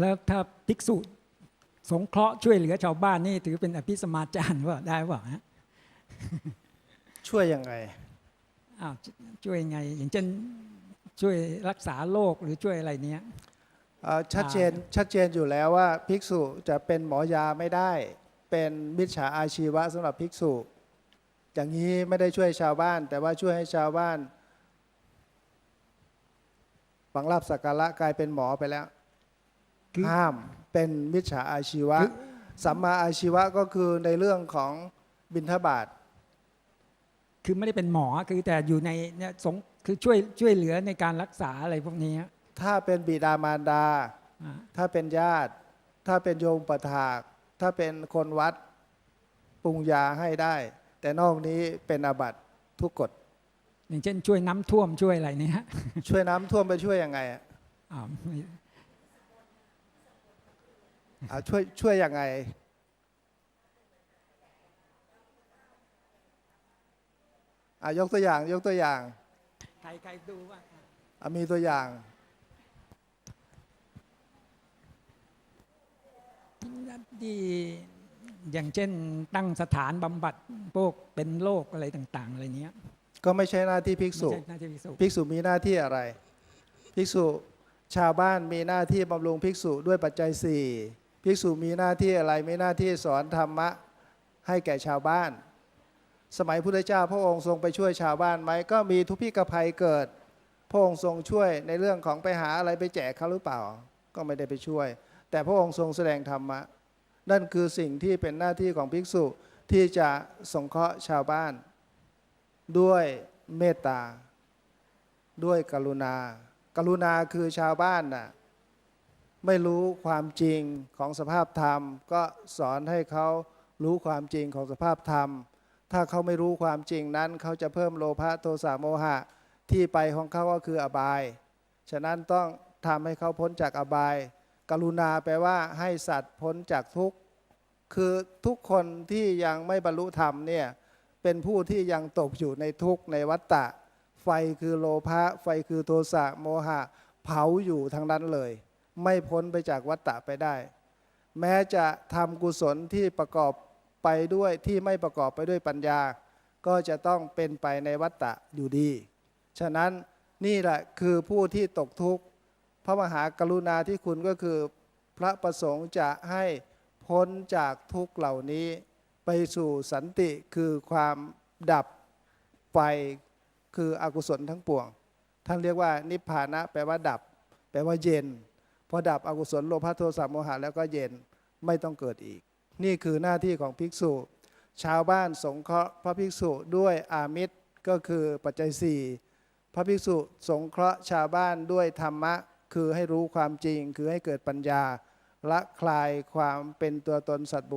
แล้วถ้าภิกษุสงเคราะห์ช่วยเหลือชาวบ้านนี่ถือเป็นอภิสมาจารว่าได้เปล่าฮะช่วยยังไงอ้าวช่วยยังไง อย่างเช่นช่วยรักษาโรคหรือช่วยอะไรเนี้ยเอ่อชัดเจนชัดเจนอยู่แล้วว่าภิกษุจะเป็นหมอยาไม่ได้ เป็นมิจฉาอาชีวะสำหรับภิกษุ อย่างนี้ไม่ได้ช่วยชาวบ้าน แต่ว่าช่วยให้ชาวบ้านฝังลาบสักการะกลายเป็นหมอไปแล้วคือ ห้ามเป็นมิจฉาอาชีวะคือสัมมาอาชีวะก็คือในเรื่องของบิณฑบาตคือไม่ได้เป็นหมอคือแต่อยู่ในเนี่ยสงคือช่วยช่วยเหลือในการรักษาอะไรพวกนี้ ถ้าเป็นบิดามารดาอ่าถ้าเป็นญาติ ถ้าเป็นโยมประถาก ถ้าเป็นคนวัดปรุงยาให้ได้ แต่นอกนี้เป็นอาบัติทุกกฎอย่างเช่น ช่วยน้ำท่วมช่วยอะไรเนี่ยฮะช่วยน้ำท่วมไปช่วยยังไงอะ อ้าวไม่อะช่วยช่วยยังไง อะยกตัวอย่าง ยกตัวอย่าง ใครใครดูว่าอะมีตัวอย่าง ที่อย่างเช่นตั้งสถานบำบัดพวกเป็นโรคอะไรต่าง ๆ อะไรเนี้ยก็ไม่ใช่หน้าที่ภิกไม่ษุใช่หน้าที่ภิกษุภิกษุมีหน้าที่อะไร ภิกษุชาวบ้านมีหน้าที่บำรุงภิกษุด้วยปัจจัยสี่ ภิกษุมีหน้าที่อะไรไมีหน้าที่สอนธรรมะให้แก่ชาวบ้าน สมัยพุทธเจ้าพระองค์ทรงไปช่วยชาวบ้านไหมก็มีทุพพิกภัยเกิด พระองค์ทรงช่วยในเรื่องของไปหาอะไรไปแจกเขาหรือเปล่า ก็ไม่ได้ไปช่วย แต่พระองค์ทรงแสดงธรรมะ นั่นคือสิ่งที่เป็นหน้าที่ของภิกษุที่จะสงเคราะห์ชาวบ้าน ด้วยเมตตา ด้วยกรุณา กรุณาคือชาวบ้านน่ะ ไม่รู้ความจริงของสภาพธรรม ก็สอนให้เขารู้ความจริงของสภาพธรรม ถ้าเขาไม่รู้ความจริงนั้นเขาจะเพิ่มโลภะโทสะโมหะที่ไปของเขาก็คืออบาย ฉะนั้นต้องทำให้เขาพ้นจากอบาย กรุณาแปลว่าให้สัตว์พ้นจากทุกข์ คือทุกคนที่ยังไม่บรรลุธรรมเนี่ยเป็นผู้ที่ยังตกอยู่ในทุกข์ในวัฏฏะ ไฟคือโลภะไฟคือโทสะโมหะ เผาอยู่ทั้งนั้นเลย ไม่พ้นไปจากวัฏฏะไปได้ แม้จะทำกุศลที่ประกอบไปด้วยที่ไม่ประกอบไปด้วยปัญญา ก็จะต้องเป็นไปในวัฏฏะอยู่ดี ฉะนั้นนี่แหละคือผู้ที่ตกทุกข์พระมหากรุณาที่คุณก็คือ พระประสงค์จะให้พ้นจากทุกข์เหล่านี้ ไปสู่สันติคือความดับไฟคืออกุศลทั้งปวง ท่านเรียกว่านิพพานะแปลว่าดับ แปลว่าเย็น พอดับอกุศลโลภะโทสะโมหะแล้วก็เย็นไม่ต้องเกิดอีก นี่คือหน้าที่ของภิกษุ ชาวบ้านสงเคราะห์พระภิกษุด้วยอามิตรก็คือปัจจัยสี่พระภิกษุสงเคราะห์ชาวบ้านด้วยธรรมะ คือให้รู้ความจริง คือให้เกิดปัญญาละคลายความเป็นตัวตนสัตว์บุค